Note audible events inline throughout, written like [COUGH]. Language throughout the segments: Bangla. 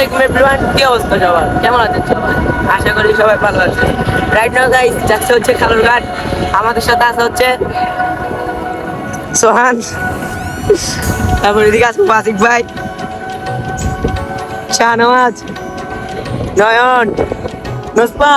আলাইকুম এভরিওয়ান কি অবস্থা সবার? কেমন আছেন সবাই? আশা করি সবাই ভালো আছে রাইট নাও গাইস যাচ্ছে হচ্ছে খালুরঘাট আমাদের সাথে আছে হচ্ছে সোহান। তারপর এদিকে আছে মাসিক ভাই। শাহনওয়াজ। নয়ন। নুসপা।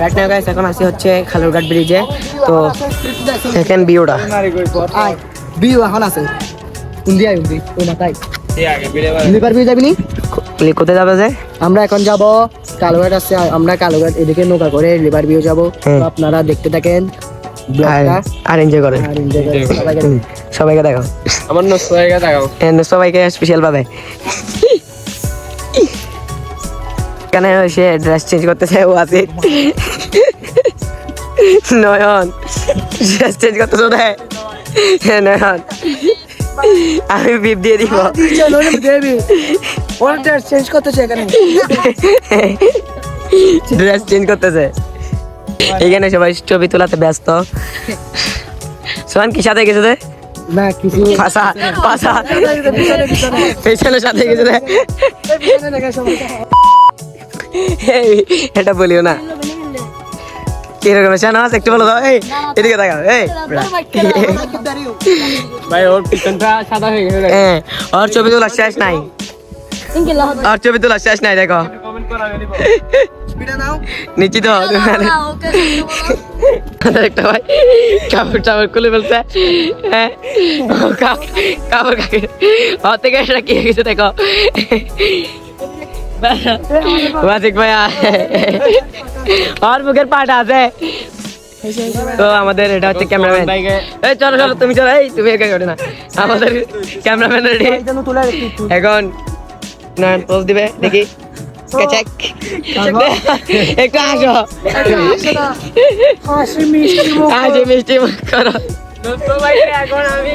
রাইট নাও গাইস এখন আসি হচ্ছে খালুরঘাট ব্রিজে তো ভিউটা এখন আছে। ওই মাথায় কোথায় যাবে যে? আমরা এখন যাব কালোঘাট আছে আমরা কালোঘাট এদিকে নৌকা করে লিভার ভিউ যাব। আপনারা দেখতে থাকেন আর এনজয় করেন। সবাইকে দেখো আমার নষ্ট হয়ে গেছে দেখাও। সবাইকে স্পেশাল ভাবে। এখানে সে ড্রেস চেঞ্জ ও আছে নয়ন ড্রেস চেঞ্জ নয়ন আমি বিপ দিয়ে দিব ওর ড্রেস চেঞ্জ করতেছে এখানে ড্রেস চেঞ্জ করতেছে এখানে সবাই ছবি তোলাতে ব্যস্ত সোহান কি সাথে গেছে রে না কিছু পাশা পাশা পিছনে, পিছনে। পেছনের সাথে গেছে রে এটা বলিও না। কীরকম শাহনাজ একটু বলো এই এদিকে তাকাও। এই ভাই ওর পিছনটা সাদা হয়ে গেছে। হ্যাঁ ওর ছবি তোলা শেষ নাই। ওর ছবি তোলা শেষ নাই দেখো। কমেন্ট করা গেলি স্পিডে নাও নিশ্চিত মানে। একটা ভাই কাপড় টাপড় খুলে ফেলছে। হ্যাঁ? কাপড় কাকে ওর থেকে এটা কি হয়ে গেছে দেখো। বাসিক ভাইয়া। ওর মুখের পাটা আছে। তো আমাদের এটা হচ্ছে ক্যামেরাম্যান। এই চলো চলো তুমি চলো এই তুমি একা করে না। আমাদের ক্যামেরাম্যান রেডি। এখন না পোজ দিবে দেখি। একটু আসো। হাসি মিষ্টি মুখ আজ মিষ্টি মুখ করো এখন আমি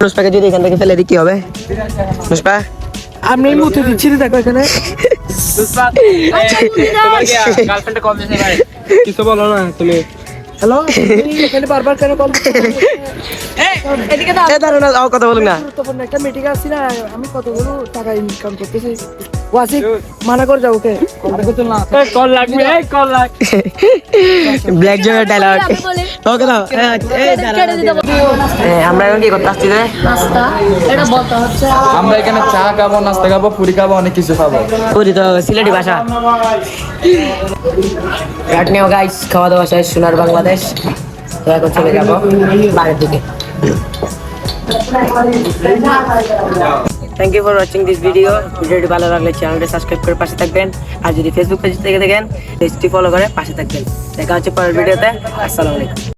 নুসপাকে যদি এখান থেকে ফেলে দিই কি হবে? নুসপা আমি মুতে দিচ্ছি রে দেখো এখানে। গার্লফ্রেন্ডে [LAUGHS] কল দিছে ভাই? কিছু বলো না তুমি হ্যালো এখানে বারবার কেন কল [LAUGHS] এ দাঁড়ো না ও কথা বলুন না। গুরুত্বপূর্ণ একটা মিটিং আসছি না আমি কতগুলো টাকা ইনকাম করতেছি। ওয়াসিক মানা করে যাও ওকে। কল লাগবে এই কল লাগ ব্ল্যাক জয়ের ডায়লগ ওকে দাও আমরা এখন কি করতে আসছি রে? আমরা এখানে চা খাব নাস্তা খাব পুরি খাব অনেক কিছু খাব। পুরি তো সিলেটি ভাষা। গাইস খাওয়া দাওয়া শেষ সোনার বাংলাদেশ। এখন চলে যাব বাড়ির দিকে। Thank you for watching this video ভিডিওটি ভালো লাগলে চ্যানেলটি সাবস্ক্রাইব করে পাশে থাকবেন। আর যদি ফেসবুক পেজ থেকে দেখেন পেজটি ফলো করে পাশে থাকবেন। দেখা হচ্ছে পরের ভিডিওতে আসসালামু আলাইকুম।